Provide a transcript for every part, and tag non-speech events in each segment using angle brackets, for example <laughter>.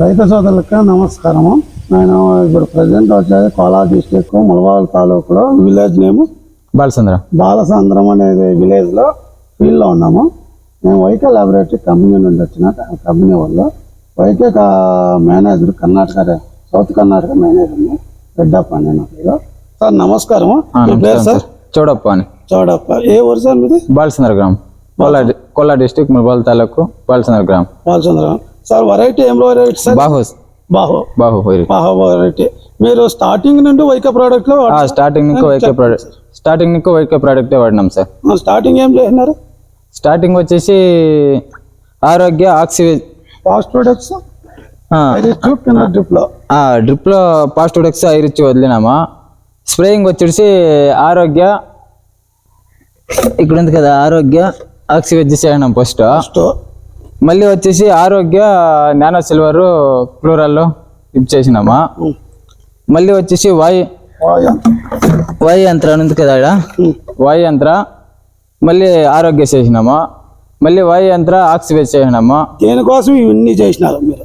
రైతు సోదరులకు నమస్కారము. నేను ఇప్పుడు ప్రజెంట్ వచ్చేది కోలార్ డిస్టిక్ ములవాళ్ళ తాలూకులో విలేజ్ నేమ్ బాలచంద్ర బాలసంద్రం అనేది విలేజ్లో ఫీల్డ్లో ఉన్నాము. మేము వైకే లాబొరేటరీ కంపెనీ నుండి వచ్చిన కంపెనీ వాళ్ళు. వైకే మేనేజర్ కర్ణాటక రే- సౌత్ కర్ణాటక మేనేజర్ని రెడ్డప్ప నేను. సార్ నమస్కారము. పేరు సార్? చూడప్ప అని. చౌడప్ప. ఏ ఊరు సార్ మీది? బాలచంద్ర గ్రామం. కొల్లా డిస్టిక్ ముల్బాల్ తాలూకు బాలచంద్ర గ్రామం. బాలచంద్రం సార్ వెరైటీ ఏం వెరైటీ సార్? బాహు బాహో. బాహు బాహో వెరైటీ మీరు స్టార్టింగ్ నుండి వైకే ప్రోడక్ట్లో ఆ, స్టార్టింగ్ నుంచి వైకే ప్రోడక్ట్ స్టార్టింగ్ నుంచి వైకే ప్రోడక్టే వాడినాం సార్. స్టార్టింగ్ ఏం చేసినారు స్టార్టింగ్ వచ్చేసి ఆరోగ్య ఆక్సిజన్ ఫాస్ట్ ప్రొడక్ట్స్ ట్యూబ్ కింద డ్రిప్లో. డ్రిప్లో పాస్టోడెక్స్ ఐరిచ్చి వదిలినామా? స్ప్రేయింగ్ వచ్చేసి ఆరోగ్య ఇక్కడ ఉంది కదా ఆరోగ్య ఆక్సివెజ్ చేసినాం ఫస్ట్ ఫస్ట్ మళ్ళీ వచ్చేసి ఆరోగ్య నానో సిల్వర్ క్లోరాల్లో ఇది చేసినామా? మళ్ళీ వచ్చేసి వాయు వాయు యంత్ర. ఉంది కదా ఈడ. వాయు యంత్ర. మళ్ళీ ఆరోగ్య చేసినామా? మళ్ళీ వాయు యంత్ర ఆక్సివేట్ చేసినామా? దేనికోసం ఇవన్నీ చేసినారు మీరు?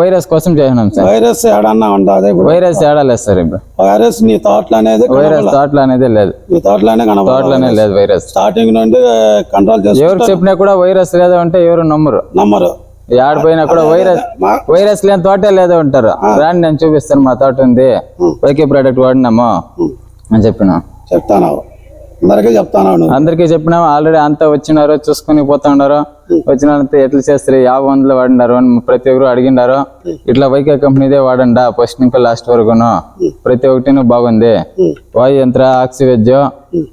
వైరస్ కోసం చేసినాం సార్. వైరస్ ఏడన్నా ఉండదు వైరస్ ఏడాలేదు సార్ ఇప్పుడు. వైరస్ నీ తోటలో అనేది వైరస్ తోటలో అనేది లేదు. నీ తోటలోనే కనబడదు తోటలోనే లేదు వైరస్. స్టార్టింగ్ నుండి కంట్రోల్ చేసి ఎవరు చెప్పినా కూడా వైరస్ లేదు అంటే ఎవరు నమ్మరు. నమ్మరు. ఆడిపోయినా కూడా వైరస్ వైరస్ లేని తోటే లేదో ఉంటారు. రాండి నేను చూపిస్తాను మా తోట ఉంది. వైకే ప్రోడక్ట్ వాడినాము అని చెప్పిన. చెప్తాను. అందరికీ చెప్తాను అందరికీ చెప్పినాము ఆల్రెడీ అంతా వచ్చినారు చూసుకుని పోతా ఉన్నారు వచ్చిన ఎట్లా చేస్తారు యాభై వందలు వాడినారు అని ప్రతి ఒక్కరు అడిగినారు ఇట్లా వైకే కంపెనీదే వాడండా ఫస్ట్ ఇంకా లాస్ట్ వరకును. ప్రతి ఒక్కటి బాగుంది. వాయు యంత్ర ఆక్సివెజ్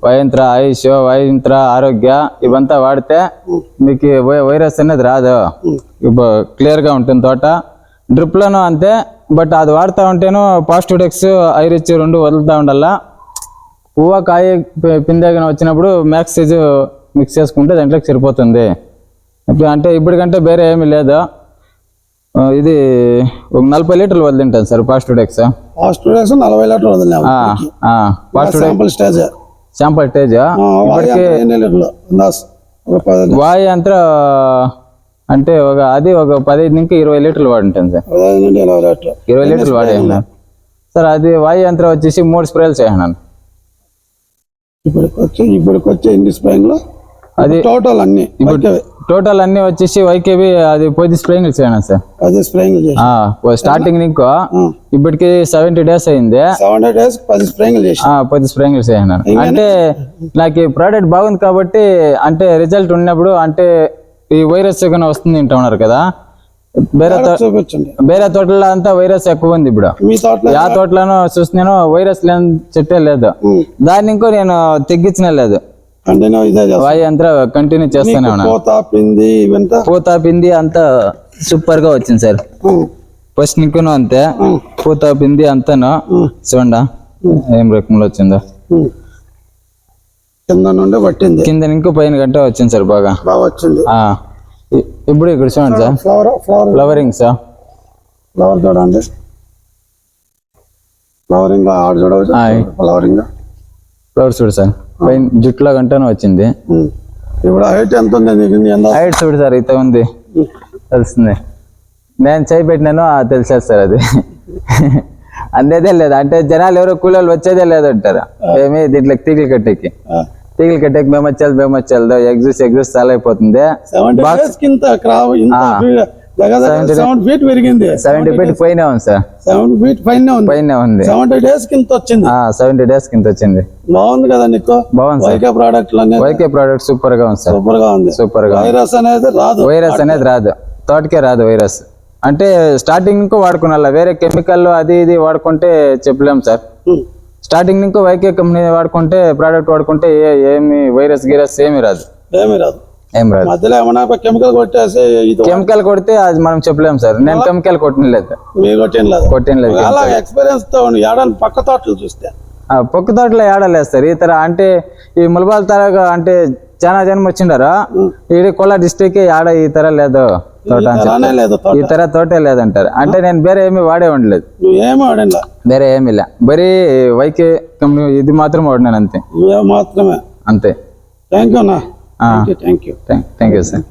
వాయంత్ర ఆయుష్ వాయంత్ర ఆరోగ్య ఇవంతా వాడితే మీకు వైరస్ అనేది రాదు. ఇప్పుడు క్లియర్గా ఉంటుంది తోట. డ్రిప్ లోను అంతే బట్ అది వాడుతా ఉంటేను పాస్టిడెక్స్ ఐరిచ్ రెండు వదులుతా ఉండాలా. పువ్వ కాయ పి- పిందెగన వచ్చినప్పుడు మ్యాక్సైజ్ మిక్స్ చేసుకుంటే దాంట్లోకి సరిపోతుంది. ఇప్పుడు అంటే ఇప్పటికంటే వేరే ఏమీ లేదు. ఇది ఒక నలభై లీటర్లు వదిలింటాను సార్ పాస్టిడెక్స్. ఫాస్ట్ ప్రొడక్ట్స్ నలభై లీటర్లు పాస్టిడెక్స్. Sample stage. ఇప్పటికి వాయు యంత్ర అంటే ఒక అది ఒక పదిహేను నుంచి ఇరవై లీటర్లు వాడుంటాను సార్. ఇరవై లీటర్లు. వాడేసినాను సార్ అది వాయు యంత్రం వచ్చేసి మూడు స్ప్రేలు చేసినాను. ఇప్పటికి వచ్చి ఇప్పటికి వచ్చి ఎన్ని స్ప్రేయింగ్లో అది టోటల్ అన్ని టోటల్ అన్ని వచ్చేసి వైకేబీ అది పది స్ప్రేయింగ్ చేయను సార్? పది స్ప్రేయింగ్ స్టార్టింగ్ నీకు ఇప్పటికి సెవెంటీ డేస్ అయింది. సెవెన్ డేస్ పది స్ప్రేయింగ్ పది స్ప్రేయింగ్ చేసినాను అంటే నాకు ఈ ప్రోడక్ట్ బాగుంది కాబట్టి అంటే రిజల్ట్ ఉన్నప్పుడు అంటే ఈ వైరస్ వస్తుంది అంటున్నారు కదా వేరే తోటలో అంతా వైరస్ ఎక్కువ ఉంది ఇప్పుడు. ఆ తోటలోనూ చూస్తున్నాను వైరస్ లేని చెట్టే లేదు. దాన్ని ఇంకో నేను తెగ్గించిన లేదు. అంతా కంటిన్యూ చేస్తూనే ఉన్నాను పోత పూత పిండి అంతా సూపర్గా వచ్చింది సార్. ఫస్ట్ నీకును అంతే. పూత పిండి అంతాను. చూడండి. ఏం రకంలో వచ్చిందో. కింద నుండి పట్టింది. కింద ఇంకో పైన గంట వచ్చింది సార్ బాగా. బాగా వచ్చింది. ఇప్పుడు ఇక్కడ చూడండి sir. Flower flower flowering sir flower చూడండి. ఫ్లవరింగ్ ఆడ చూడవచ్చు. ఫ్లవరింగ్ ఫ్లవర్స్ చూడు సార్. పైన జుట్టులో గంటను వచ్చింది. ఉం. ఇప్పుడు హైట్ ఎంత ఉంది హైట్ చూడు సార్ ఇంత ఉంది. తెలుస్తుంది. నేను చేయి పెట్టినాను తెలిసేది సార్ అది. <laughs> అందేదే లేదు. అంటే జనాలు ఎవరో కూలీలు వచ్చేదే లేదు అంటారు ఏమి దీంట్లో తీగలు కట్టేకి. తీగలు కట్టేకి మేము వచ్చేది మేము వచ్చేది. ఎగ్జిస్ ఎగ్జిస్ చాలా అయిపోతుంది. సెవెంటీ ఫీట్ పైన ఉంది సార్. సెవెన్ ఫీట్ పైన ఉంది. పైన ఉంది. సెవెంటీ డేస్ కింద వచ్చింది. సెవెంటీ డేస్ కింద వచ్చింది. బాగుంది కదా నీకు? బాగుంది సార్. వైకే ప్రోడక్ట్ సూపర్గా ఉంది సార్. సూపర్గా ఉంది. సూపర్గా వైరస్ అనేది రాదు. వైరస్ అనేది రాదు. తోటకే రాదు వైరస్ అంటే స్టార్టింగ్ వాడుకున్నా వేరే కెమికల్ అది ఇది వాడుకుంటే చెప్పలేం సార్. ఉం. స్టార్టింగ్ ఇంకో వైకే కంపెనీ వాడుకుంటే ప్రోడక్ట్ వాడుకుంటే ఏ- ఏమి వైరస్ గిరస్ ఏమి రాదు. ఏమీ రాదు. ఏం రాదు. మధ్యలో ఏమన్నా కెమికల్ కొట్టేసి కెమికల్ కొడితే అది మనం చెప్పలేం సార్. నేను కెమికల్ కొట్టినలేదు మీరు కొట్టేం లేదు. కొట్టినలేదు అలా ఎక్స్పీరియన్స్తో ఏడాది పక్క తోటలు చూస్తే. ఆ, పొక్క తోటలో ఏడలేదు సార్. ఈ తర అంటే ఈ ములబాల్ తరగా అంటే చాలా జనం వచ్చిండారు ఈ కొల్లా డిస్ట్రిక్ట్ ఆడ ఈ తర లేదు. తోట ఈ తర తోటే లేదంటారు. అంటే నేను వేరే ఏమి వాడే ఉండలేదు. నువ్వు ఏమి వాడిలా లే. బరీ వైకే కంపెనీ ఇది మాత్రం వాడినాను అంతే. నువ్వే మాత్రమే. అంతే. థ్యాంక్ యూ అన్నా. Thank you thank you sir